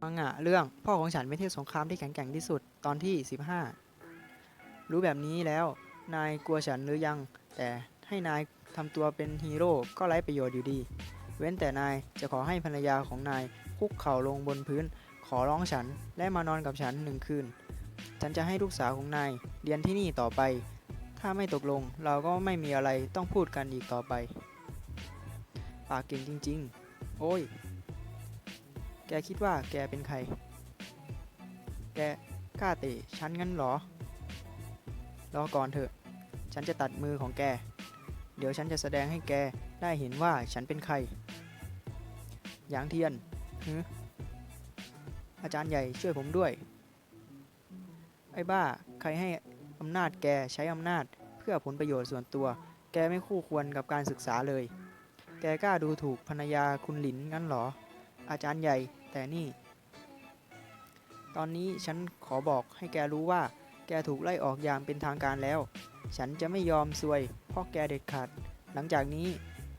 มังงะเรื่องพ่อของฉันเป็นเทพสงครามที่แข็งแกร่งที่สุดตอนที่ 15 รู้แบบนี้แล้ว นายกลัวฉันหรือยัง แต่ให้นายทำตัวเป็นฮีโร่ก็ไร้ประโยชน์อยู่ดี เว้นแต่นายจะขอให้ภรรยาของนายคุกเข่าลงบนพื้น ขอร้องฉันและมานอนกับฉันหนึ่งคืน ฉันจะให้ลูกสาวของนายเรียนที่นี่ต่อไป ถ้าไม่ตกลงเราก็ไม่มีอะไรต้องพูดกันอีกต่อไป ปากเก่งจริง ๆ โอ้ย แกคิดว่าแกเป็นใคร แกกล้าเตะฉันงั้นหรอ รอก่อนเถอะ ฉันจะตัดมือของแก เดี๋ยวฉันจะแสดงให้แกได้เห็นว่าฉันเป็นใคร หยางเทียนฮึอาจารย์ใหญ่ช่วยผมด้วย ไอ้บ้า ใครให้อำนาจแกใช้อำนาจเพื่อผลประโยชน์ส่วนตัว แกไม่คู่ควรกับการศึกษาเลย แกกล้าดูถูกภรรยาคุณหลินงั้นหรอ อาจารย์ใหญ่ แต่นี่ ตอนนี้ฉันขอบอกให้แกรู้ว่า แกถูกไล่ออกอย่างเป็นทางการแล้ว ฉันจะไม่ยอมซวยเพราะแกเด็ดขาด หลังจากนี้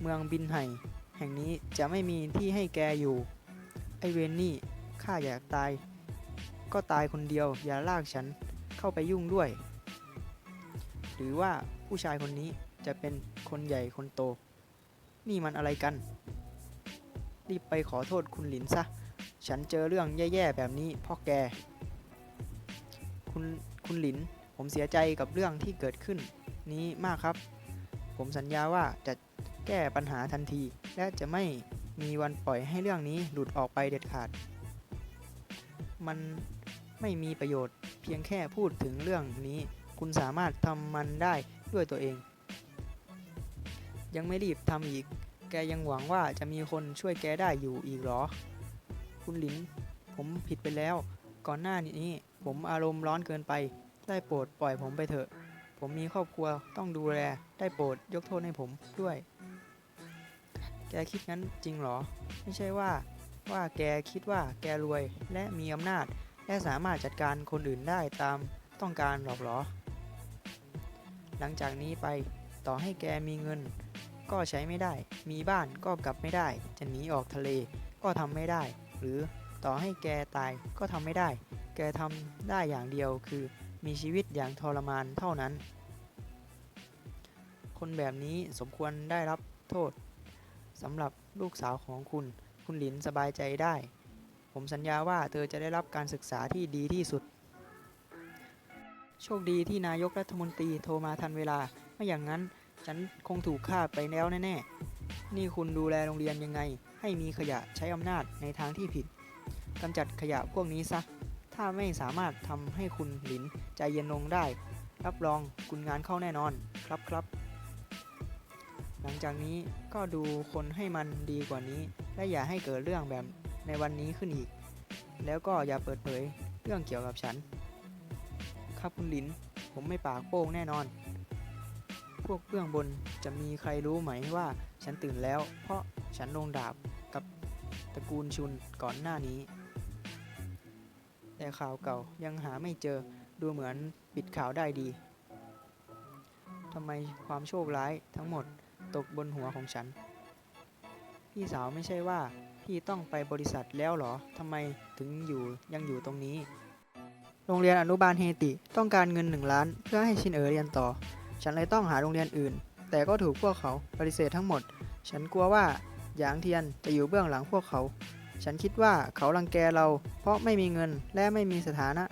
เมืองบินไห่ แห่งนี้จะไม่มีที่ให้แกอยู่ ไอเวนนี่ข้าอยากตาย ก็ตายคนเดียวอย่าลากฉันเข้าไปยุ่งด้วย หรือว่าผู้ชายคนนี้จะเป็นคนใหญ่คนโต นี่มันอะไรกัน รีบไปขอโทษคุณหลินซะ ฉันเจอเรื่องแย่ๆแบบนี้พ่อแก คุณคุณหลิน ผมเสียใจกับเรื่องที่เกิดขึ้น นี้มากครับ ผมสัญญาว่าจะแก้ปัญหาทันที และจะไม่มีวันปล่อยให้เรื่องนี้หลุดออกไปเด็ดขาด มันไม่มีประโยชน์เพียงแค่พูดถึงเรื่องนี้ คุณสามารถทำมันได้ด้วยตัวเอง ยังไม่รีบทำอีก แกยังหวังว่าจะมีคนช่วยแกได้อยู่อีกหรอ คุณหลิน ผมผิดไปแล้ว ก่อนหน้านี้ ผมอารมณ์ร้อนเกินไป ได้โปรดปล่อยผมไปเถอะ ผมมีครอบครัวต้องดูแล ได้โปรดยกโทษให้ผมด้วย แกคิดงั้นจริงเหรอ ไม่ใช่ว่า ว่าแกคิดว่าแกรวยและมีอำนาจ และสามารถจัดการคนอื่นได้ตามต้องการหรอกเหรอ หลังจากนี้ไปต่อให้แกมีเงิน ก็ใช้ไม่ได้ มีบ้านก็กลับไม่ได้ จะหนีออกทะเลก็ทำไม่ได้ หรือต่อให้แกตายก็ทำไม่ได้ แกทำได้อย่างเดียวคือ มีชีวิตอย่างทรมานเท่านั้น คนแบบนี้สมควรได้รับโทษสำหรับลูกสาวของคุณ คุณหลินสบายใจได้ ผมสัญญาว่าเธอจะได้รับการศึกษาที่ดีที่สุด โชคดีที่นายกรัฐมนตรีโทรมาทันเวลา ไม่อย่างนั้นฉันคงถูกฆ่าไปแล้วแน่ๆ นี่คุณดูแลโรงเรียนยังไง ให้มีขยะใช้อำนาจในทางที่ผิดกำจัดขยะพวกนี้ซะ ถ้าไม่สามารถทำให้คุณหลินใจเย็นลงได้ รับรองคุณงานเข้าแน่นอนครับครับ หลังจากนี้ก็ดูคนให้มันดีกว่านี้ และอย่าให้เกิดเรื่องแบบในวันนี้ขึ้นอีก แล้วก็อย่าเปิดเผยเรื่องเกี่ยวกับฉัน ครับคุณหลิน ผมไม่ปากโป้งแน่นอน พวกเบื้องบนจะมีใครรู้ไหมว่าฉันตื่นแล้ว เพราะฉันลงดาบกับ ตระกูลชุนก่อนหน้านี้ แต่ข่าวเก่ายังหาไม่เจอดูเหมือนปิดข่าวได้ดีทำไมความโชคร้ายทั้งหมดตกบนหัวของฉัน พี่สาวไม่ใช่ว่าพี่ต้องไปบริษัทแล้วหรอทำไมถึงอยู่ยังอยู่ตรงนี้ โรงเรียนอนุบาลเฮติต้องการเงินหนึ่งล้าน เพื่อให้ชินเอ๋อเรียนต่อ ฉันเลยต้องหาโรงเรียนอื่น แต่ก็ถูกพวกเขาปฏิเสธทั้งหมด ฉันกลัวว่า หยางเทียนจะอยู่เบื้องหลังพวกเขา ฉันคิดว่าเขารังแกเรา เพราะไม่มีเงินและไม่มีสถานะ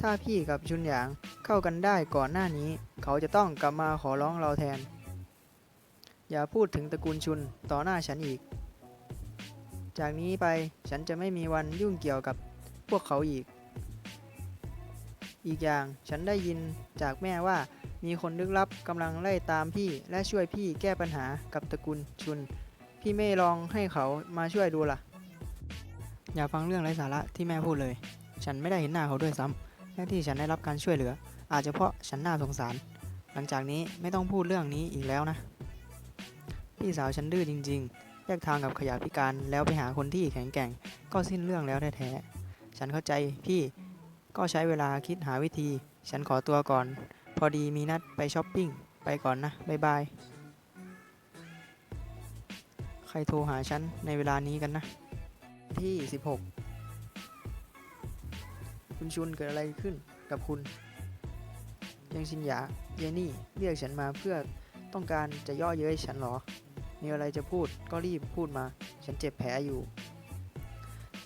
ถ้าพี่กับชุนหยางเข้ากันได้ก่อนหน้านี้ เขาจะต้องกลับมาขอร้องเราแทน อย่าพูดถึงตระกูลชุนต่อหน้าฉันอีก จากนี้ไปฉันจะไม่มีวันยุ่งเกี่ยวกับพวกเขาอีก อีกอย่างฉันได้ยินจากแม่ว่ามีคนลึกลับกำลังไล่ตามพี่และช่วยพี่แก้ปัญหากับตระกูลชุน พี่ไม่ลองให้เขามาช่วยดูล่ะ อย่าฟังเรื่องไร้สาระที่แม่พูดเลย ฉันไม่ได้เห็นหน้าเขาด้วยซ้ำและที่ฉันได้รับการช่วยเหลือ อาจจะเพราะฉันน่าสงสาร หลังจากนี้ไม่ต้องพูดเรื่องนี้อีกแล้วนะ พี่สาวฉันดื้อจริง ๆ แยกทางกับขยะพิการแล้วไปหาคนที่แข็งแกร่ง ก็สิ้นเรื่องแล้วแท้ๆ ฉันเข้าใจพี่ก็ใช้เวลาคิดหาวิธี ฉันขอตัวก่อน พอดีมีนัดไปช้อปปิ้ง ไปก่อนนะ บ๊ายบาย ใครโทรหาฉันในเวลานี้กันนะ ที่ 16 คุณชุนเกิดอะไรขึ้นกับคุณ ยังชินหยาเยนี่เรียกฉันมาเพื่อต้องการจะย่อเย้ยฉันหรอ มีอะไรจะพูดก็รีบพูดมา ฉันเจ็บแผลอยู่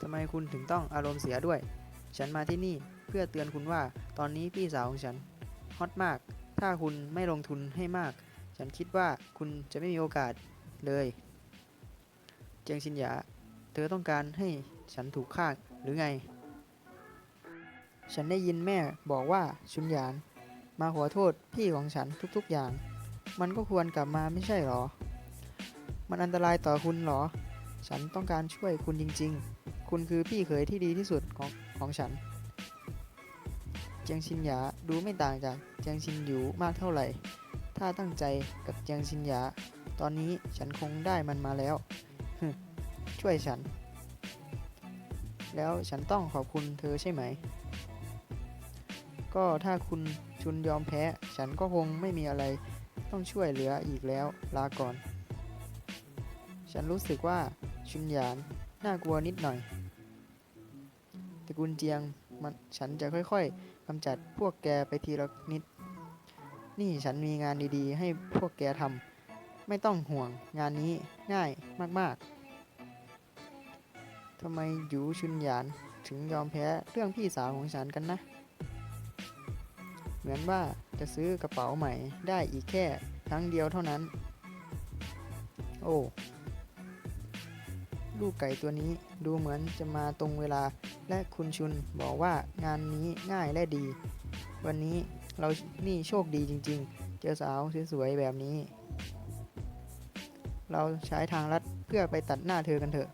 ทำไมคุณถึงต้องอารมณ์เสียด้วย ฉันมาที่นี่เพื่อเตือนคุณว่าตอนนี้พี่สาวของฉันฮอตมาก ถ้าคุณไม่ลงทุนให้มาก ฉันคิดว่าคุณจะไม่มีโอกาสเลย เจียงชินหยา เธอต้องการให้ฉันถูกฆ่าหรือไง ฉันได้ยินแม่บอกว่าชุนหยาน มาขอโทษพี่ของฉันทุกๆอย่าง มันก็ควรกลับมาไม่ใช่หรอ มันอันตรายต่อคุณหรอ ฉันต้องการช่วยคุณจริง ๆ คุณคือพี่เขยที่ดีที่สุดของของฉัน เจียงชินหยาดูไม่ต่างจากเจียงชินหยูมากเท่าไหร่ ถ้าตั้งใจกับเจียงชินหยา ตอนนี้ฉันคงได้มันมาแล้ว ช่วยฉัน แล้วฉันต้องขอบคุณเธอใช่ไหม ก็ถ้าคุณชุนยอมแพ้ ฉันก็คงไม่มีอะไรต้องช่วยเหลืออีกแล้วลาก่อน ฉันรู้สึกว่าชุนหยานน่ากลัวนิดหน่อยตระกูลเจียงมันฉันจะค่อยๆกำจัดพวกแกไปทีละนิด นี่ฉันมีงานดีๆ ให้พวกแกทำ ไม่ต้องห่วงงานนี้ง่ายมากๆทำไมหยูชุนหยานถึงยอมแพ้เรื่องพี่สาวของฉันกันนะ เหมือนว่าจะซื้อกระเป๋าใหม่ได้อีกแค่ครั้งเดียวเท่านั้น โอ้ ลูกไก่ตัวนี้ดูเหมือนจะมาตรงเวลาและคุณชุนบอกว่างานนี้ง่ายและดี วันนี้เรานี่โชคดีจริง ๆ เจอสาวสวยๆแบบนี้ เราใช้ทางลัดเพื่อไปตัดหน้าเธอกันเถอะ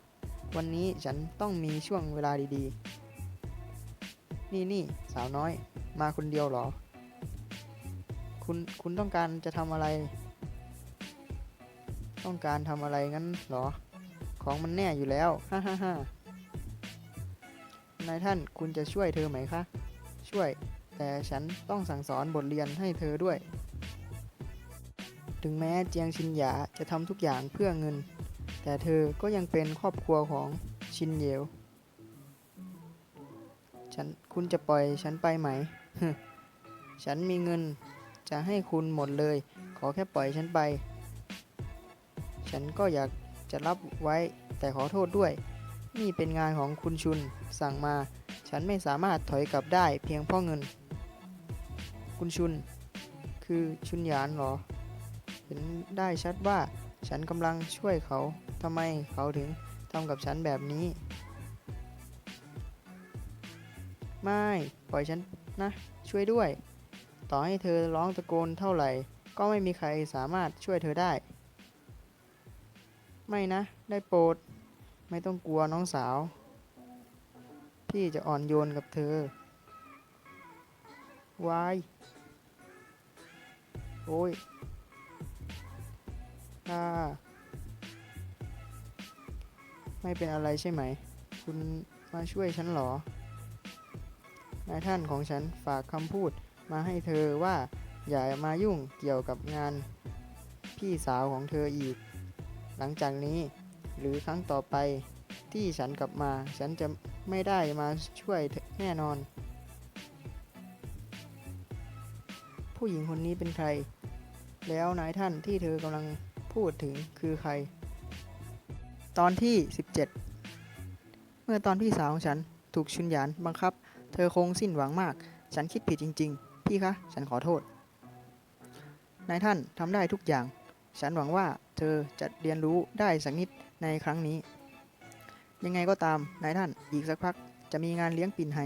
วันนี้ฉันต้องมีช่วงเวลาดีๆ นี่นี่สาวน้อย มาคนเดียวหรอ คุณคุณต้องการจะทำอะไร ต้องการทำอะไรงั้นหรอ ของมันแน่อยู่แล้ว ฮ่าฮ่าฮ่านายท่านคุณจะช่วยเธอไหมคะ ช่วย แต่ฉันต้องสั่งสอนบทเรียนให้เธอด้วย ถึงแม้เจียงชินหยาจะทำทุกอย่างเพื่อเงิน แต่เธอก็ยังเป็นครอบครัวของชินเหยวฉันคุณจะปล่อยฉันไปไหม ฉันมีเงินจะให้คุณหมดเลย ขอแค่ปล่อยฉันไป ฉันก็อยากจะรับไว้แต่ขอโทษด้วย นี่เป็นงานของคุณชุนสั่งมา ฉันไม่สามารถถอยกลับได้เพียงเพราะเงิน คุณชุน คือชุนหยานเหรอ เห็นได้ชัดว่าฉันกำลังช่วยเขาทำไมเขาถึงทำกับฉันแบบนี้ ไม่ปล่อยฉันนะ ช่วยด้วย ต่อให้เธอร้องตะโกนเท่าไหร่ ก็ไม่มีใครสามารถช่วยเธอได้ ไม่นะ ได้โปรด ไม่ต้องกลัวน้องสาว พี่จะอ่อนโยนกับเธอวายโอ้ย ไม่เป็นอะไรใช่ไหม คุณมาช่วยฉันหรอนายท่านของฉันฝากคำพูดมาให้เธอว่าอย่ามายุ่งเกี่ยวกับงานพี่สาวของเธออีก หลังจากนี้หรือครั้งต่อไปที่ฉันกลับมา ฉันจะไม่ได้มาช่วยแน่นอน ผู้หญิงคนนี้เป็นใคร แล้วนายท่านที่เธอกำลังพูดถึงคือใคร ตอนที่ 17 เมื่อตอนพี่สาวของฉันถูกชุนหยานบังคับ เธอคงสิ้นหวังมาก ฉันคิดผิดจริง ๆ พี่คะ ฉันขอโทษ นายท่านทำได้ทุกอย่าง ฉันหวังว่าเธอจะเรียนรู้ได้สักนิดในครั้งนี้ ยังไงก็ตาม นายท่านอีกสักพักจะมีงานเลี้ยงปินไฮ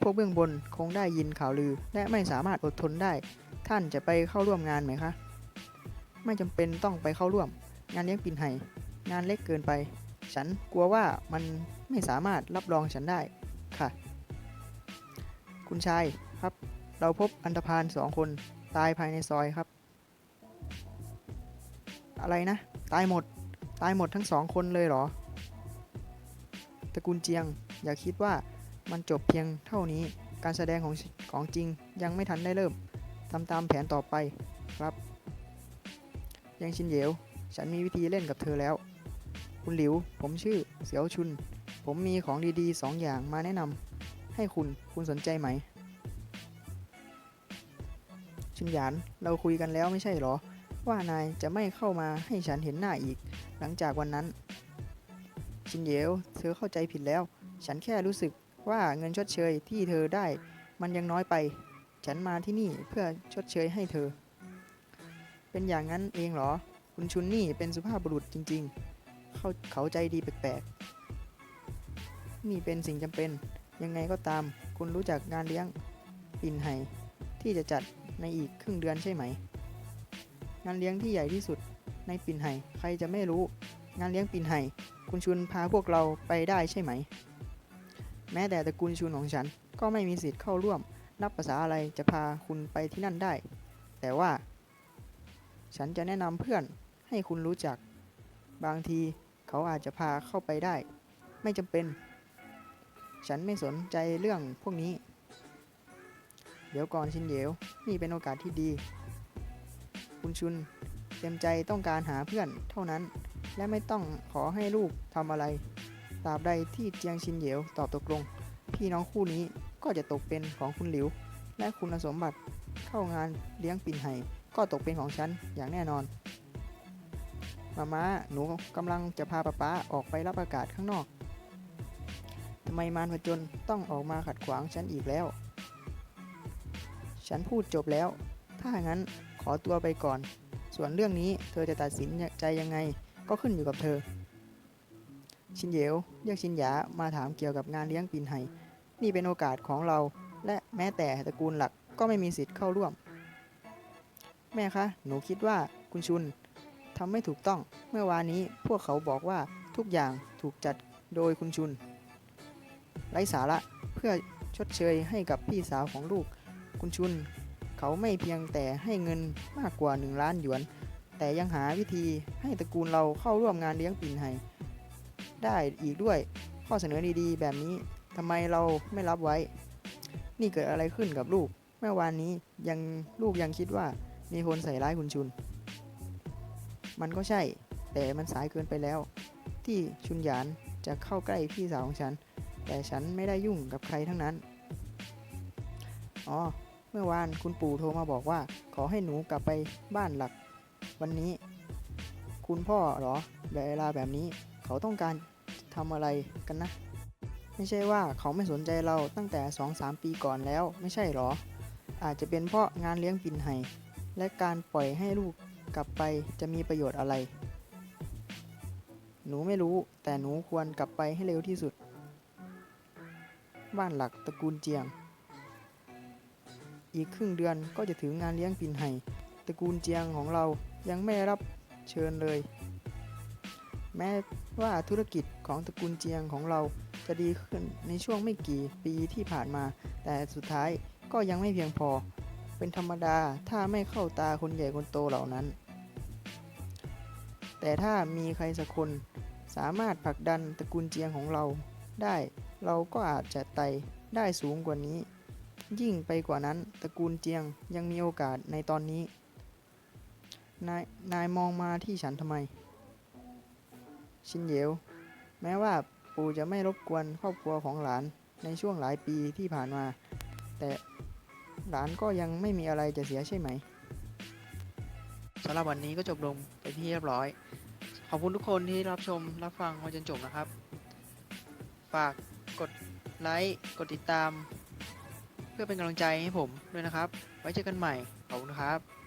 พวกเบื้องบนคงได้ยินข่าวลือ และไม่สามารถอดทนได้ ท่านจะไปเข้าร่วมงานไหมคะ ไม่จำเป็นต้องไปเข้าร่วม งานเลี้ยงปินไฮ งานเล็กเกินไป ฉันกลัวว่ามันไม่สามารถรับรองฉันได้ค่ะ คุณชายครับ เราพบอันธพาลสองคนตายภายในซอยครับ อะไรนะ ตายหมด ตายหมดทั้งสองคนเลยเหรอ ตระกูลเจียง อย่าคิดว่ามันจบเพียงเท่านี้ การแสดงของของจริงยังไม่ทันได้เริ่มทำตามแผนต่อไปครับ ยังชินเหยว ฉันมีวิธีเล่นกับเธอแล้ว คุณหลิว ผมชื่อ เสียวชุน ผมมีของดีๆสองอย่างมาแนะนำให้คุณ คุณสนใจไหม ชุนหยาน เราคุยกันแล้วไม่ใช่หรอ ว่านายจะไม่เข้ามาให้ฉันเห็นหน้าอีก หลังจากวันนั้น ชินเยวเธอเข้าใจผิดแล้ว ฉันแค่รู้สึกว่าเงินชดเชยที่เธอได้ มันยังน้อยไป ฉันมาที่นี่เพื่อชดเชยให้เธอ เป็นอย่างนั้นเองเหรอ คุณชุนนี่เป็นสุภาพบุรุษจริง ๆ เขาเขาใจดีแปลกๆ นี่เป็นสิ่งจำเป็น ยังไงก็ตาม คุณรู้จักงานเลี้ยงปินไห่ที่จะจัดในอีกครึ่งเดือนใช่ไหม งานเลี้ยงที่ใหญ่ที่สุดในปินไห่ใครจะไม่รู้ งานเลี้ยงปินไห่คุณชุนพาพวกเราไปได้ใช่ไหม แม้แต่ตระกูลชุนของฉันก็ไม่มีสิทธิ์เข้าร่วม นับภาษาอะไรจะพาคุณไปที่นั่นได้ แต่ว่า ฉันจะแนะนำเพื่อนให้คุณรู้จัก บางที เขาอาจจะพาเข้าไปได้ ไม่จำเป็น ฉันไม่สนใจเรื่องพวกนี้ เดี๋ยวก่อนชินเหยวนี่เป็นโอกาสที่ดี คุณชุนเต็มใจต้องการหาเพื่อนเท่านั้น และไม่ต้องขอให้ลูกทำอะไรตราบใดที่เจียงชินเหยวตอบตกลง พี่น้องคู่นี้ก็จะตกเป็นของคุณหลิว และคุณสมบัติเข้างานเลี้ยงปิ่นไห่ก็ตกเป็นของฉันอย่างแน่นอน มาม้า หนูกำลังจะพาป๊าป๊าออกไปรับอากาศข้างนอก ทำไมมารพจนต้องออกมาขัดขวางฉันอีกแล้ว ฉันพูดจบแล้ว ถ้างั้นขอตัวไปก่อน ส่วนเรื่องนี้เธอจะตัดสินใจยังไงก็ขึ้นอยู่กับเธอ ชินเหยวเรียกชินหยามาถามเกี่ยวกับงานเลี้ยงปินไห่ นี่เป็นโอกาสของเรา และแม้แต่ตระกูลหลักก็ไม่มีสิทธิ์เข้าร่วม แม่คะ หนูคิดว่าคุณชุน ทำไม่ถูกต้อง เมื่อวานนี้พวกเขาบอกว่าทุกอย่างถูกจัดโดยคุณชุน ไร้สาระเพื่อชดเชยให้กับพี่สาวของลูก คุณชุน เขาไม่เพียงแต่ให้เงินมากกว่า 1 ล้านหยวน แต่ยังหาวิธีให้ตระกูลเราเข้าร่วมงานเลี้ยงปิ่นไห่ได้อีกด้วยข้อเสนอดีๆ แบบนี้ทำไมเราไม่รับไว้ นี่เกิดอะไรขึ้นกับลูก เมื่อวานนี้ยังลูกยังคิดว่ามีคนใส่ร้ายคุณชุน มันก็ใช่ แต่มันสายเกินไปแล้ว ที่ชุนหยานจะเข้าใกล้พี่สาวของฉัน แต่ฉันไม่ได้ยุ่งกับใครทั้งนั้น อ๋อ เมื่อวานคุณปู่โทรมาบอกว่า ขอให้หนูกลับไปบ้านหลัก วันนี้ คุณพ่อหรอเวลาแบบนี้เขาต้องการทำอะไรกันนะ ไม่ใช่ว่าเขาไม่สนใจเราตั้งแต่ 2-3 ปีก่อนแล้วไม่ใช่หรอ อาจจะเป็นเพราะงานเลี้ยงปินไห่และการปล่อยให้ลูก กลับไปจะมีประโยชน์อะไร หนูไม่รู้ แต่หนูควรกลับไปให้เร็วที่สุด บ้านหลักตระกูลเจียง อีกครึ่งเดือนก็จะถึงงานเลี้ยงปินไห่ตระกูลเจียงของเรายังไม่รับเชิญเลย แม้ว่าธุรกิจของตระกูลเจียงของเราจะดีขึ้นในช่วงไม่กี่ปีที่ผ่านมา แต่สุดท้ายก็ยังไม่เพียงพอ เป็นธรรมดาถ้าไม่เข้าตาคนใหญ่คนโตเหล่านั้น แต่ถ้ามีใครสักคนสามารถผลักดันตระกูลเจียงของเราได้เราก็อาจจะไต่ได้สูงกว่านี้ ยิ่งไปกว่านั้นตระกูลเจียงยังมีโอกาสในตอนนี้ นายนายมองมาที่ฉันทำไม ชินเหยวแม้ว่าปู่จะไม่รบกวนครอบครัวของหลานในช่วงหลายปีที่ผ่านมา แต่ หลานก็ยังไม่มีอะไรจะเสียใช่ไหมสำหรับวันนี้ก็จบลงไปที่เรียบร้อย ขอบคุณทุกคนที่รับชมรับฟังมาจนจบนะครับ ฝากกดไลค์กดติดตาม เพื่อเป็นกำลังใจให้ผมด้วยนะครับ ไว้เจอกันใหม่ขอบคุณครับ